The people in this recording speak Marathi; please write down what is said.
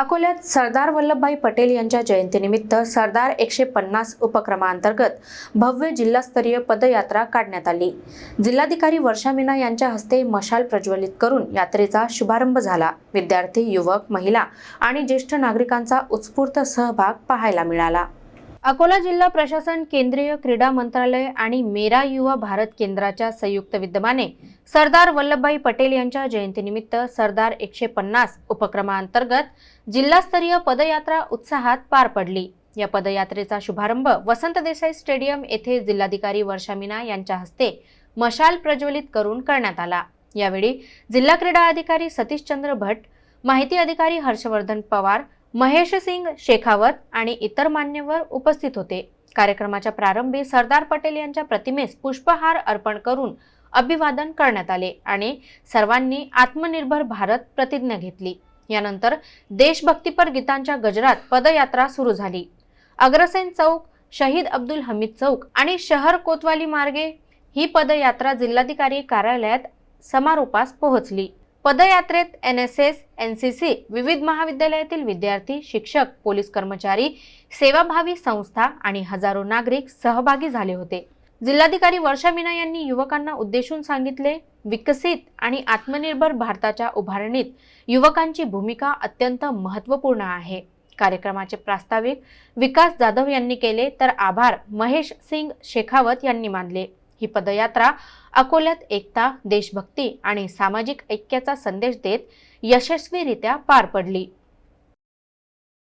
अकोल्यात सरदार वल्लभभाई पटेल यांच्या जयंतीनिमित्त सरदार एकशे पन्नास उपक्रमांतर्गत भव्य जिल्हास्तरीय पदयात्रा काढण्यात आली. जिल्हाधिकारी वर्षा मीना यांच्या हस्ते मशाल प्रज्वलित करून यात्रेचा शुभारंभ झाला. विद्यार्थी युवक महिला आणि ज्येष्ठ नागरिकांचा उत्स्फूर्त सहभाग पाहायला मिळाला. अकोला जिल्हा प्रशासन केंद्रीय क्रीडा मंत्रालय आणि मेरा युवा भारत केंद्राच्या संयुक्त विद्यमाने सरदार वल्लभभाई पटेल यांच्या जयंतीनिमित्त सरदार एकशे पन्नास उपक्रमाअंतर्गत जिल्हास्तरीय पदयात्रा उत्साहात पार पडली. या पदयात्रेचा शुभारंभ वसंत देसाई स्टेडियम येथे जिल्हाधिकारी वर्षा मीना यांच्या हस्ते मशाल प्रज्वलित करून करण्यात आला. यावेळी जिल्हा क्रीडा अधिकारी सतीशचंद्र भट माहिती अधिकारी हर्षवर्धन पवार महेश सिंग शेखावत आणि इतर मान्यवर उपस्थित होते. कार्यक्रमाच्या प्रारंभी सरदार पटेल यांच्या प्रतिमेस पुष्पहार अर्पण करून अभिवादन करण्यात आले आणि सर्वांनी आत्मनिर्भर भारत प्रतिज्ञा घेतली. यानंतर देशभक्तीपर गीतांच्या गजरात पदयात्रा सुरू झाली. अग्रसेन चौक शहीद अब्दुल हमीद चौक आणि शहर कोतवाली मार्गे ही पदयात्रा जिल्हाधिकारी कार्यालयात समारोपास पोहोचली. पदयात्रेत N S S N C C विविध महाविद्यालयातील विद्यार्थी शिक्षक पोलीस कर्मचारी सेवाभावी संस्था आणि हजारो नागरिक सहभागी झाले होते. जिल्हाधिकारी वर्षा मीना यांनी युवकांना उद्देशून सांगितले विकसित आणि आत्मनिर्भर भारताच्या उभारणीत युवकांची भूमिका अत्यंत महत्त्वपूर्ण आहे. कार्यक्रमाचे प्रास्ताविक विकास जाधव यांनी केले तर आभार महेश सिंग शेखावत यांनी मानले. ही पदयात्रा अकोल्यात एकता देशभक्ती आणि सामाजिक ऐक्याचा संदेश देत यशस्वीरित्या पार पडली.